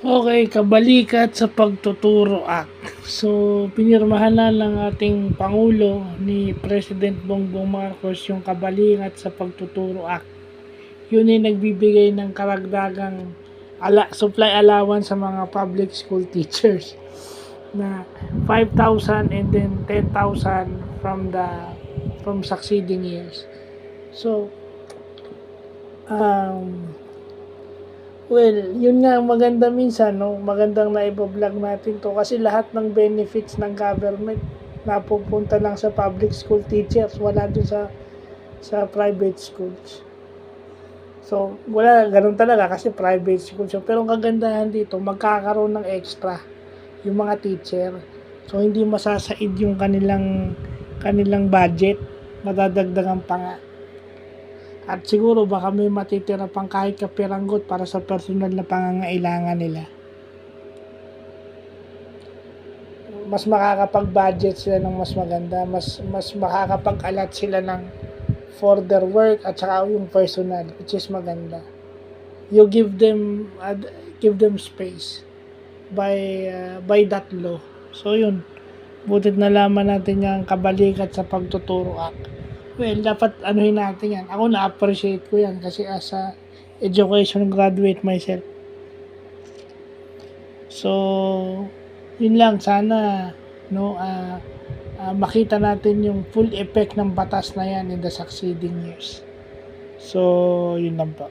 Okay, kabalikat sa pagtuturo act. So, pinirmahan na ng ating Pangulo ni President Bongbong Marcos yung kabalikat sa pagtuturo act. Yun ay nagbibigay ng karagdagang ala, supply allowance sa mga public school teachers na 5,000 and then 10,000 from the from succeeding years. So, um, Well, yun nga maganda minsan, no? Magandang na vlog natin to kasi lahat ng benefits ng government napupunta lang sa public school teachers, wala dun sa sa private schools. So, wala, ganun talaga kasi private schools. yun. Pero ang kagandahan dito, magkakaroon ng extra yung mga teacher. So, hindi masasaid yung kanilang kanilang budget. Madadagdagan pa nga. At siguro baka may matitira pang kahit kapiranggot para sa personal na pangangailangan nila. Mas makakapag-budget sila ng mas maganda, mas mas makakapag-alat sila ng for their work at saka yung personal, which is maganda. You give them ad- give them space by uh, by that law. So yun, butit nalaman natin yung kabalikat sa pagtuturo act. Well, dapat anuhin natin yan. Ako na-appreciate ko yan kasi as a education graduate myself. So, yun lang. Sana, no, ah, ah, makita natin yung full effect ng batas na yan in the succeeding years. So, yun lang po.